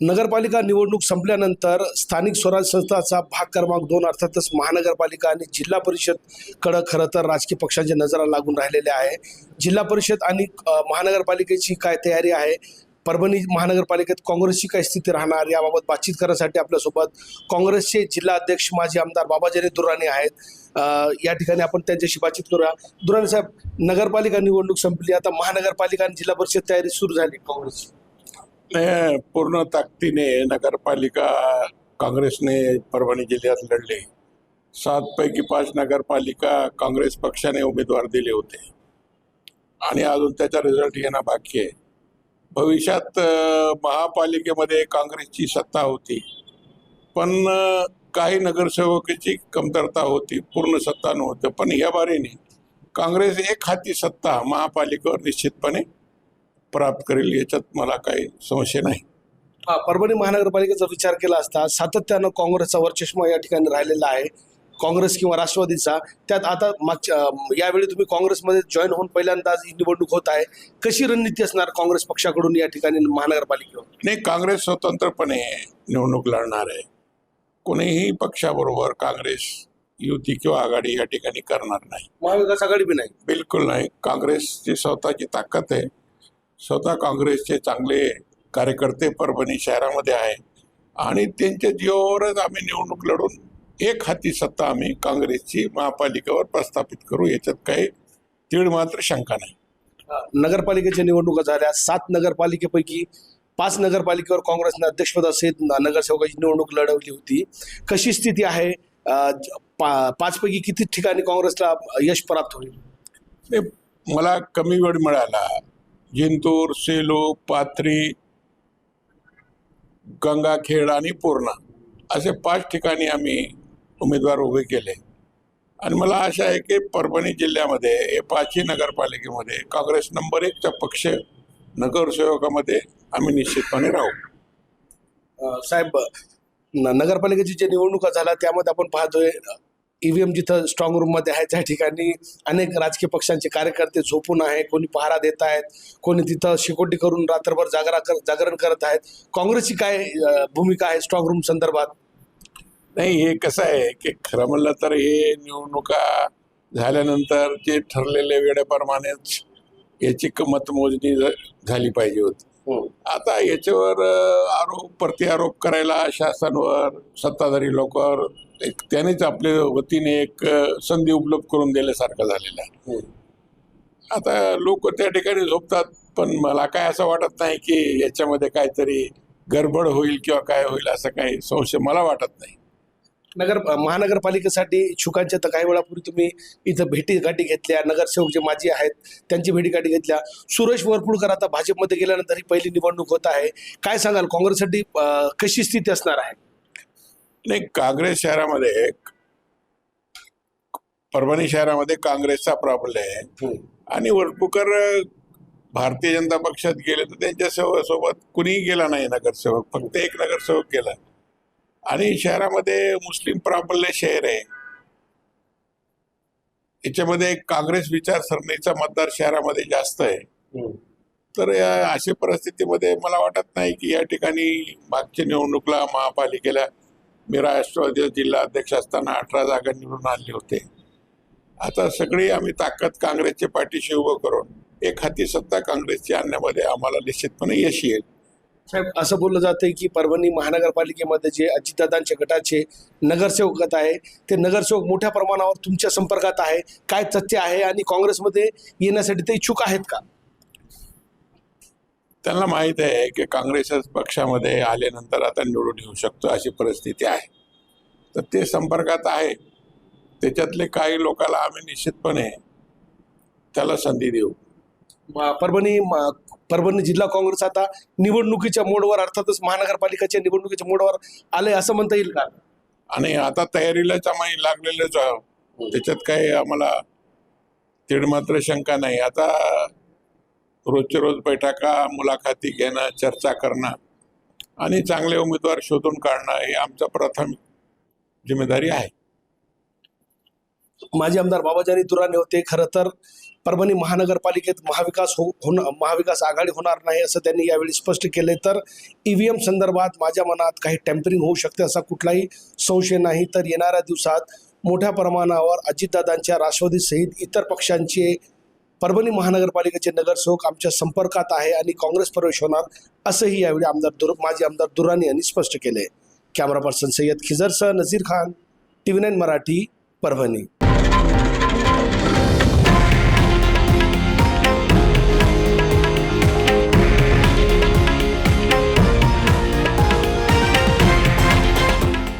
नगरपालिका निवडणूक संपल्यानंतर स्थानिक स्वराज्य संस्थाचा भाग क्रमांक दोन अर्थातच महानगरपालिका आणि जिल्हा परिषद कडं खरं तर राजकीय पक्षांच्या नजरा लागून राहिलेल्या आहे. जिल्हा परिषद आणि महानगरपालिकेची काय तयारी आहे? परभणी महानगरपालिकेत काँग्रेसची काय स्थिती राहणार? याबाबत बातचीत करण्यासाठी आपल्यासोबत काँग्रेसचे जिल्हा अध्यक्ष माजी आमदार बाबाजानी दुराणी आहेत. या ठिकाणी आपण त्यांच्याशी बातचीत करूया. दुराणी साहेब नगरपालिका निवडणूक संपली. आता महानगरपालिका आणि जिल्हा परिषद तयारी सुरू झाली काँग्रेसची. पूर्ण ताकदीने नगरपालिका काँग्रेसने परभणी जिल्ह्यात लढले. सातपैकी पाच नगरपालिका काँग्रेस पक्षाने उमेदवार दिले होते. आणि अजून त्याचा रिझल्ट येणं बाकी आहे. भविष्यात महापालिकेमध्ये काँग्रेसची सत्ता होती. पण काही नगरसेवकाची कमतरता होती. पूर्ण सत्ता नव्हतं. पण या बारीने काँग्रेस एक हाती सत्ता महापालिकेवर निश्चितपणे प्राप्त करेल याच्यात मला काही संशय नाही. हा, परभणी महानगरपालिकेचा विचार केला असता सातत्यानं काँग्रेसचा वरचष्मा या ठिकाणी राहिलेला आहे. काँग्रेस किंवा राष्ट्रवादीचा. त्यात आता मागच्या यावेळी तुम्ही काँग्रेसमध्ये जॉईन होऊन पहिल्यांदाच ही निवडणूक होत आहे. कशी रणनीती असणार काँग्रेस पक्षाकडून या ठिकाणी महानगरपालिकेवर? नाही काँग्रेस स्वतंत्रपणे निवडणूक लढणार आहे. कोणीही पक्षाबरोबर काँग्रेस युती किंवा आघाडी या ठिकाणी करणार नाही. महाविकास आघाडी बी नाही. बिलकुल नाही. काँग्रेसची स्वतःची ताकद आहे. स्वतः काँग्रेसचे चांगले कार्यकर्ते परभणी शहरामध्ये आहे आणि त्यांच्या जीवावरच आम्ही निवडणूक लढून एक हाती सत्ता आम्ही काँग्रेसची महापालिकेवर प्रस्थापित करू याच्यात काही तीळ मात्र शंका नाही. नगरपालिकेच्या निवडणुका झाल्या सात नगरपालिकेपैकी पाच नगरपालिकेवर काँग्रेसने अध्यक्षपदासहित न- नगरसेवकाची निवडणूक लढवली होती. कशी स्थिती आहे? पा पाचपैकी किती ठिकाणी काँग्रेसला यश प्राप्त होईल? मला कमी वेळ मिळाला. जिंतूर सेलू पाथरी गंगाखेड आणि पूर्णा असे पाच ठिकाणी आम्ही उमेदवार उभे केले. आणि मला आशा आहे की परभणी जिल्ह्यामध्ये हे पाचही नगरपालिकेमध्ये काँग्रेस नंबर एकचा पक्ष नगरसेवकामध्ये आम्ही निश्चितपणे राहू. साहेब नगरपालिकेची जे निवडणुका झाल्या त्यामध्ये आपण पाहतोय ईव्हीएम जिथं स्ट्रॉंग रूममध्ये आहे त्या ठिकाणी अनेक राजकीय पक्षांचे कार्यकर्ते झोपून आहे कोणी पहारा देत आहेत कोणी तिथं शिकोटी करून रात्रभर जागरा कर जागरण करत आहेत. काँग्रेसची काय भूमिका आहे स्ट्रॉंग रूम संदर्भात? नाही हे कसं आहे की खरं म्हणलं तर हे निवडणुका झाल्यानंतर जे ठरलेल्या वेळेप्रमाणेच याची किंमत मतमोजणी झाली पाहिजे होती. आता याच्यावर आरोप प्रत्यारोप करायला शासनावर सत्ताधारी लोकांवर एक त्यानेच आपल्या वतीने एक संधी उपलब्ध करून दिल्यासारखं झालेलं आहे. आता लोक त्या ठिकाणी झोपतात पण मला काय असं वाटत नाही की याच्यामध्ये काहीतरी गडबड होईल किंवा काय होईल असं काही संशय मला वाटत नाही. नगर महानगरपालिकेसाठी इच्छुकांच्या तर काही वेळापूर्वी तुम्ही इथं भेटी गाठी घेतल्या नगरसेवक जे माजी आहेत त्यांची भेटी गाठी घेतल्या. सुरेश वरपुडकर आता भाजपमध्ये गेल्यानंतर ही पहिली निवडणूक होत आहे. काय सांगाल काँग्रेससाठी कशी स्थिती असणार आहे? नाही काँग्रेस शहरामध्ये परभणी शहरामध्ये काँग्रेसचा प्रॉब्लेम आहे. आणि वरपुकर भारतीय जनता पक्षात गेले तर त्यांच्या सेव- सोबत कुणीही गेला नाही नगरसेवक. फक्त एक नगरसेवक गेला. आणि शहरामध्ये मुस्लिम प्राबल्य शहर आहे. याच्यामध्ये काँग्रेस विचारसरणीचा मतदार शहरामध्ये जास्त आहे. तर या अशा परिस्थितीमध्ये मला वाटत नाही की या ठिकाणी मागच्या निवडणुकीला महापालिकेला मी राष्ट्रवादी जिल्हा अध्यक्ष असताना अठरा जागा निवडून आणले होते. आता सगळी आम्ही ताकद काँग्रेसच्या पाठीशी उभं करून एक हाती सत्ता काँग्रेसची आणण्यामध्ये आम्हाला निश्चितपणे यश येईल. साहेब असं बोललं जातंय की परभणी महानगरपालिकेमध्ये जे अजितदादांच्या गटाचे नगरसेवक आहे ते नगरसेवक मोठ्या प्रमाणावर तुमच्या संपर्कात आहे काय तथ्य आहे आणि काँग्रेसमध्ये येण्यासाठी ते इच्छुक आहेत का? त्यांना माहीत आहे की काँग्रेस पक्षामध्ये आल्यानंतर आता निवडून येऊ शकतो अशी परिस्थिती आहे. तर ते संपर्कात आहे. त्याच्यातले काही लोकांना आम्ही निश्चितपणे त्याला संधी देऊ. परभणी परभणी जिल्हा काँग्रेस आता निवडणुकीच्या मोडवर अर्थातच महानगरपालिकेच्या निवडणुकीच्या मोडवर आले असं म्हणता येईल का? आणि आता तयारीलाच आम्ही लागलेलेच आहोत त्याच्यात काही आम्हाला तीड मात्र शंका नाही. आता रोजच्या रोज बैठका मुलाखती घेणं चर्चा करणं आणि चांगले उमेदवार शोधून काढणं हे आमचा प्रथम जिम्मेदारी आहे. माजी आमदार बाबाजानी दुराने होते. खरं तर परभणी महानगरपालिकेत महाविकास हो होण महाविकास आघाडी होणार नाही असं त्यांनी यावेळी स्पष्ट केले तर ई व्ही एम संदर्भात माझ्या मनात काही टेम्परिंग होऊ शकते असा कुठलाही संशय नाही. तर येणाऱ्या दिवसात मोठ्या प्रमाणावर अजितदादांच्या राष्ट्रवादीसहित इतर पक्षांचे परभणी महानगरपालिकेचे नगरसेवक आमच्या संपर्कात आहे आणि काँग्रेस प्रवेश होणार असंही यावेळी आमदार दुर माजी आमदार दुरानी यांनी स्पष्ट केले camera person Syed खिजरसह Nazir Khan T V nine Marathi Parbhani.